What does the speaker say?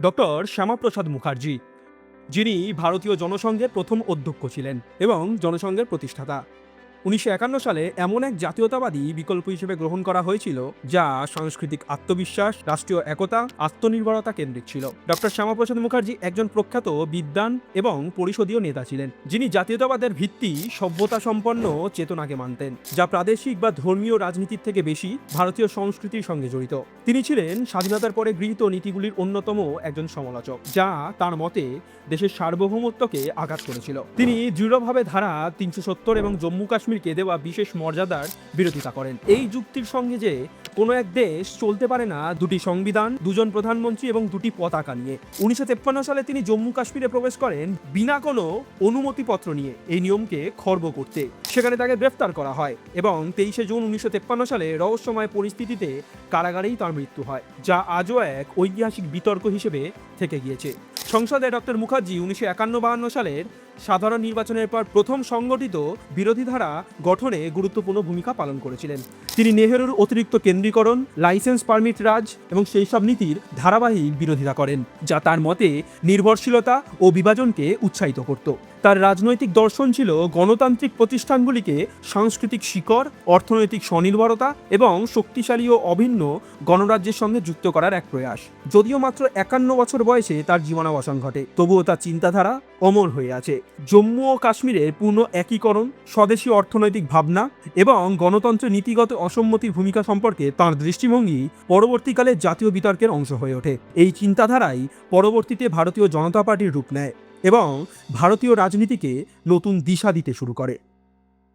Doctor Shyamaprasad Mukherjee যিনি ভারতীয় জনসংঘের প্রথম অধ্যক্ষ ছিলেন এবং জনসংঘের প্রতিষ্ঠাতা। উনিশশো একান্ন সালে এমন এক জাতীয়তাবাদী বিকল্প হিসেবে গ্রহণ করা হয়েছিল, যা সাংস্কৃতিক আত্মবিশ্বাস, রাষ্ট্রীয় একতা, আত্মনির্ভরতা কেন্দ্রিক ছিল। ডক্টর শ্যামাপ্রসাদ মুখার্জি একজন প্রখ্যাত বিদ্বান এবং পরিষদীয় নেতা ছিলেন, যিনি জাতীয়তাবাদের ভিত্তি সভ্যতা সম্পন্ন চেতনাকে মানতেন, যা প্রাদেশিক বা ধর্মীয় রাজনীতির থেকে বেশি ভারতীয় সংস্কৃতির সঙ্গে জড়িত। তিনি ছিলেন স্বাধীনতার পরে গৃহীত নীতিগুলির অন্যতম একজন সমালোচক, যা তার মতে দেশের সার্বভৌমত্বকে আঘাত করেছিল। তিনি দৃঢ়ভাবে ধারা তিনশো সত্তর এবং জম্মু কাশ্মীরকে দেওয়া বিশেষ মর্যাদার বিরোধিতা করেন। এই যুক্তির সঙ্গে যে কোনো এক দেশ চলতে পারে না, দুটি সংবিধান, দুজন প্রধানমন্ত্রী এবং দুটি পতাকা নিয়ে। উনিশশো তেপ্পান্ন সালে তিনি জম্মু কাশ্মীরে প্রবেশ করেন বিনা কোনো অনুমতিপত্র নিয়ে এই নিয়মকে খর্ব করতে। সেখানে তাকে গ্রেফতার করা হয় এবং তেইশে জুন উনিশশো তেপ্পান্ন সালে রহস্যময় পরিস্থিতিতে কারাগারেই তার মৃত্যু হয়, যা আজও এক ঐতিহাসিক বিতর্ক হিসেবে থেকে গিয়েছে। সংসদে ডক্টর মুখার্জি উনিশশো একান্ন বাহান্ন সালের সাধারণ নির্বাচনের পর প্রথম সংগঠিত বিরোধী ধারা গঠনে গুরুত্বপূর্ণ ভূমিকা পালন করেছিলেন। তিনি নেহেরুর অতিরিক্ত কেন্দ্রীকরণ, লাইসেন্স পারমিট রাজ এবং সেই সব নীতির ধারাবাহিক বিরোধিতা করেন, যা তার মতে নির্ভরশীলতা ও বিভাজনকে উৎসাহিত করত। তার রাজনৈতিক দর্শন ছিল গণতান্ত্রিক প্রতিষ্ঠানগুলিকে সাংস্কৃতিক শিকড়, অর্থনৈতিক স্বনির্ভরতা এবং শক্তিশালী ও অভিন্ন গণরাজ্যের সঙ্গে যুক্ত করার এক প্রয়াস। যদিও মাত্র একান্ন বছর বয়সে তার জীবনাবসান ঘটে, তবুও তার চিন্তাধারা অমর হয়ে আছে। জম্মু ও কাশ্মীরের পূর্ণ একীকরণ, স্বদেশী অর্থনৈতিক ভাবনা এবং গণতন্ত্র নীতিগত অসম্মতির ভূমিকা সম্পর্কে তাঁর দৃষ্টিভঙ্গি পরবর্তীকালে জাতীয় বিতর্কের অংশ হয়ে ওঠে। এই চিন্তাধারাই পরবর্তীতে ভারতীয় জনতা পার্টির রূপ নেয়। এবং ভারতীয় রাজনীতিকে নতুন দিশা দিতে শুরু করে।